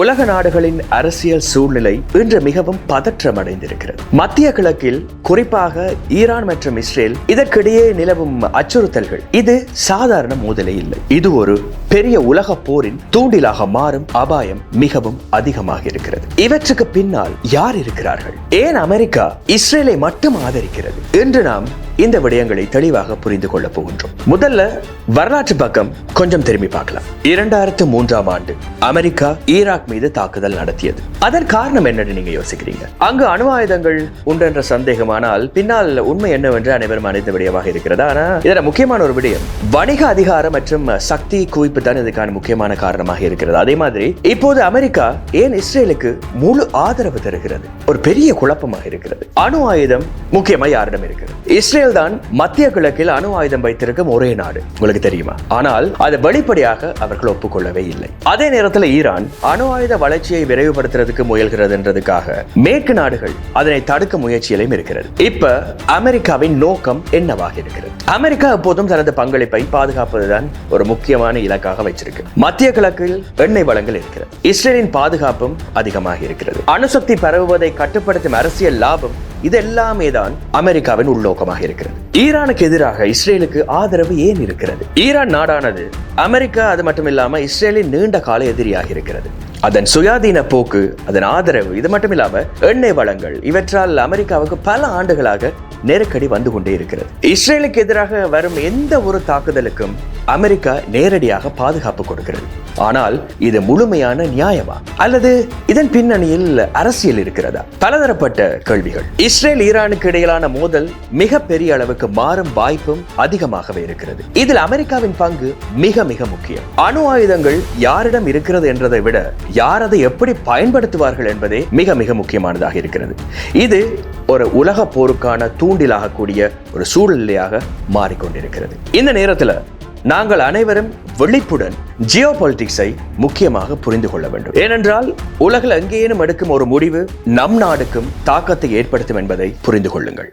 உலக நாடுகளின் அரசியல் சூழ்நிலை இன்று மிகவும் பதற்றமடைந்திருக்கிறது. மத்திய கிழக்கில் குறிப்பாக ஈரான் மற்றும் இஸ்ரேல் இதற்கிடையே நிலவும் அச்சுறுத்தல்கள். இது சாதாரண மோதலே இல்லை. இது ஒரு பெரிய உலக போரின் தூண்டிலாக மாறும் அபாயம் மிகவும் அதிகமாக இருக்கிறது. இவற்றுக்கு பின்னால் யார் இருக்கிறார்கள்? ஏன் அமெரிக்கா இஸ்ரேலை மட்டும் ஆதரிக்கிறது? என்று நாம் இந்த விடயங்களை தெளிவாக புரிந்து கொள்ள போகின்றோம். முதல்ல வரலாற்று பக்கம் கொஞ்சம் திரும்பி பார்க்கலாம். இரண்டாயிரத்து மூன்றாம் ஆண்டு அமெரிக்கா ஈராக் மீது தாக்குதல் நடத்தியது. அதன் காரணம் என்னன்னு நீங்க யோசிக்கிறீங்க? அங்கு அணு ஆயுதங்கள் உண்டென்ற சந்தேகமானால் பின்னால் உண்மை என்னவென்று அனைவரும் அறிந்த விடயமாக இருக்கிறது? ஆனா இதுல முக்கியமான ஒரு விடயம் வணிக அதிகாரம் மற்றும் சக்தி குவிப்பு தான் இதுக்கான முக்கியமான காரணமாக இருக்கிறது. அதே மாதிரி இப்போது அமெரிக்கா ஏன் இஸ்ரேலுக்கு முழு ஆதரவு தருகிறது? ஒரு பெரிய குழப்பமாக இருக்கிறது. அணு ஆயுதம் முக்கியமா யாரிடம் இருக்கிறது இஸ்ரேல் தான் மத்திய கிழக்கில் அணு ஆயுதம் வைத்திருக்கும் ஒரே நாடு. உங்களுக்கு தெரியுமா? ஆனால் அதை வெளிப்படையாக அவர்கள் ஒப்புக்கொள்ளவே இல்லை. அதே நேரத்தில் ஈரான் அணு ஆயுத வளர்ச்சியை விரைவுபடுத்துறதுக்கு முயல்கிறதுன்றதுக்காக மேற்கு நாடுகள் அதனை தடுக்க முயற்சியிலும் இருக்கிறது. இப்ப அமெரிக்காவின் நோக்கம் என்னவாக இருக்கிறது? அமெரிக்கா எப்போதும் தனது பங்களிப்பை பாதுகாப்பதுதான் ஒரு முக்கியமான இலக்காக வச்சிருக்கு. மத்திய கிழக்கில் எண்ணெய் வளங்கள் இருக்கிறது. இஸ்ரேலின் பாதுகாப்பும் அதிகமாக இருக்கிறது. அணுசக்தி பரவுவதை கட்டுப்படுத்தும் அரசியல் லாபம் இது எல்லாமே தான் அமெரிக்காவின் உள்நோக்கமாக இருக்கிறது. ஈரானுக்கு எதிராக இஸ்ரேலுக்கு ஆதரவு ஏன் இருக்கிறது? ஈரான் நாடானது அமெரிக்கா அது மட்டும் இல்லாம இஸ்ரேலின் நீண்ட கால எதிரியாக இருக்கிறது. அதன் சுயாதீன போக்கு அதன் ஆதரவு இது மட்டும் இல்லாம எண்ணெய் வளங்கள் இவற்றால் அமெரிக்காவுக்கு பல ஆண்டுகளாக நெருக்கடி வந்து கொண்டே இருக்கிறது. இஸ்ரேலுக்கு எதிராக வரும் எந்த ஒரு தாக்குதலுக்கும் அமெரிக்கா நேரடியாக பாதுகாப்பு கொடுக்கிறது. ஆனால் இது முழுமையான நியாயமா? அல்லது இதன் பின்னணியில் அரசியல் இருக்கிறதா? பலதரப்பட்ட கேள்விகள். இஸ்ரேல் ஈரானுக்கு இடையிலான மோதல் மிக பெரிய அளவுக்கு மாறும் வாய்ப்பும் அதிகமாகவே இருக்கிறது. இதில் அமெரிக்காவின் பங்கு மிக மிக முக்கியம். அணு ஆயுதங்கள் யாரிடம் இருக்கிறது என்றதை விட யார் அதை எப்படி பயன்படுத்துவார்கள் என்பதே மிக மிக முக்கியமானதாக இருக்கிறது. இது ஒரு உலக போருக்கான தூண்டிலாகக்கூடிய ஒரு சூழ்நிலையாக மாறிக்கொண்டிருக்கிறது. இந்த நேரத்தில் நாங்கள் அனைவரும் விழிப்புடன் ஜியோ பொலிட்டிக்ஸை முக்கியமாக புரிந்து கொள்ள வேண்டும். ஏனென்றால் உலகில் எங்கேனும் எடுக்கும் ஒரு முடிவு நம் நாடுக்கும் தாக்கத்தை ஏற்படுத்தும் என்பதை புரிந்து கொள்ளுங்கள்.